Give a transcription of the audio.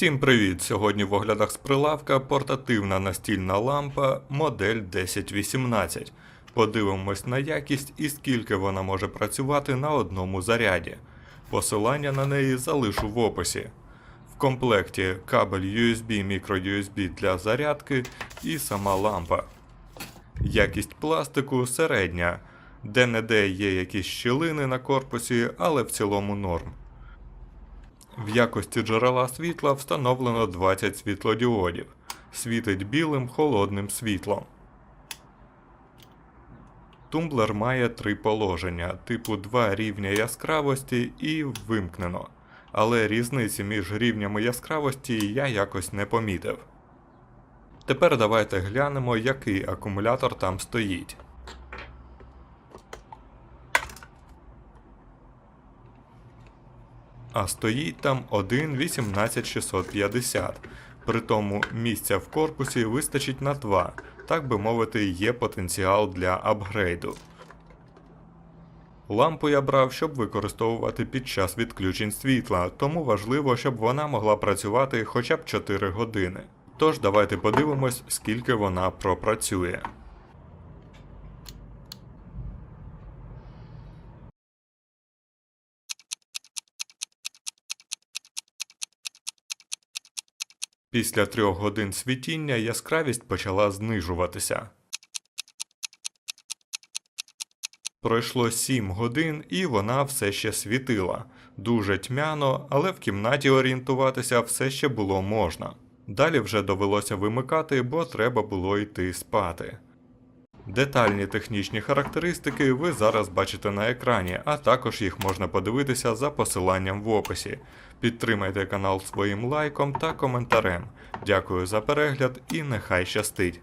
Всім привіт! Сьогодні в оглядах з прилавка портативна настільна лампа модель 1018. Подивимось на якість і скільки вона може працювати на одному заряді. Посилання на неї залишу в описі. В комплекті кабель USB microUSB для зарядки і сама лампа. Якість пластику середня, де-не-де є якісь щілини на корпусі, але в цілому норм. В якості джерела світла встановлено 20 світлодіодів. Світить білим холодним світлом. Тумблер має три положення, типу 2 рівня яскравості і вимкнено. Але різниці між рівнями яскравості я якось не помітив. Тепер давайте глянемо, який акумулятор там стоїть. А стоїть там один 18650. Притому місця в корпусі вистачить на 2, так би мовити, є потенціал для апгрейду. Лампу я брав, щоб використовувати під час відключень світла, тому важливо, щоб вона могла працювати хоча б 4 години. Тож давайте подивимось, скільки вона пропрацює. Після трьох годин світіння яскравість почала знижуватися. Пройшло сім годин і вона все ще світила. Дуже тьмяно, але в кімнаті орієнтуватися все ще було можна. Далі вже довелося вимикати, бо треба було йти спати. Детальні технічні характеристики ви зараз бачите на екрані, а також їх можна подивитися за посиланням в описі. Підтримайте канал своїм лайком та коментарем. Дякую за перегляд і нехай щастить!